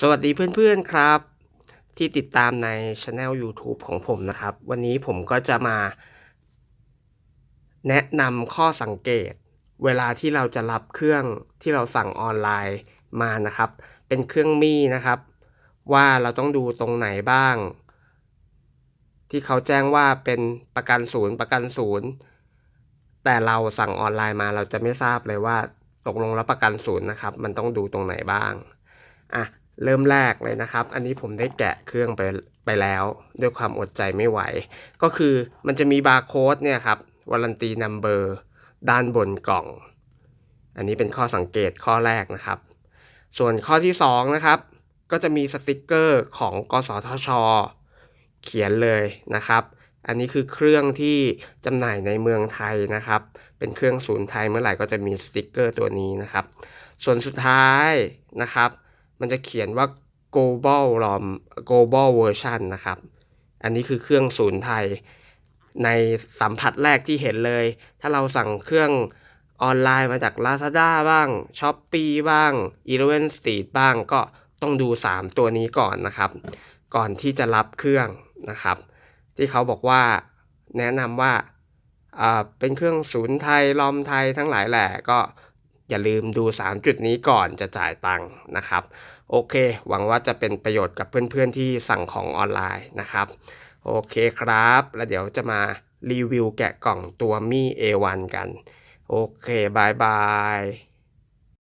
สวัสดีเพื่อนๆครับ ที่ติดตามในช anel YouTube ของผมนะครับ วันนี้ผมก็จะมา แนะนำข้อสังเกต เวลาที่เราจะรับเครื่องที่เราสั่งออนไลน์มานะครับ เป็นเครื่องมีนะครับ ว่าเราต้องดูตรงไหนบ้าง ที่เขาแจ้งว่าเป็นประกันศูนย์ประกันศูนย์แต่เราสั่งออนไลน์มาเราจะไม่ทราบเลยว่าตกลงแล้วประกันศูนย์นะครับ มันต้องดูตรงไหนบ้างอะ เริ่มแรกเลยนะครับ อันนี้ผมได้แกะเครื่องไปไปแล้ว ด้วยความอดใจไม่ไหว ก็คือมันจะมีบาร์โค้ดเนี่ยครับวารันตีนัมเบอร์ด้านบนกล่อง อันนี้เป็นข้อสังเกตข้อแรกนะครับ ส่วนข้อที่ 2 นะครับ ก็จะมีสติกเกอร์ของกสทช เขียนเลยนะครับ อันนี้คือเครื่องที่จำหน่ายในเมืองไทยนะครับ เป็นเครื่องศูนย์ไทยเมื่อไหร่ก็จะมีสติกเกอร์ตัวนี้นะครับ ส่วนสุดท้ายนะครับ มันจะเขียนว่า global ROM global version นะครับ อันนี้คือเครื่องศูนย์ไทย ในสัมผัสแรกที่เห็นเลย ถ้าเราสั่งเครื่องออนไลน์มาจาก Lazada บ้าง Shopee บ้าง e l e v e n Street บ้างก็ต้องดู 3 ตัวนี้ก่อนนะครับ ก่อนที่จะรับเครื่องนะครับ ที่เขาบอกว่าแนะนำว่าเป็นเครื่องศูนย์ไทยลอมไทยทั้งหลายแหล่ก็ อย่าลืมดู 3 จุดนี้ก่อนจะจ่ายตังค์นะครับ โอเค หวังว่าจะเป็นประโยชน์กับเพื่อนๆที่สั่งของออนไลน์นะครับ โอเคครับ แล้วเดี๋ยวจะมารีวิวแกะกล่องตัวมี่ A1 กัน โอเคบายบาย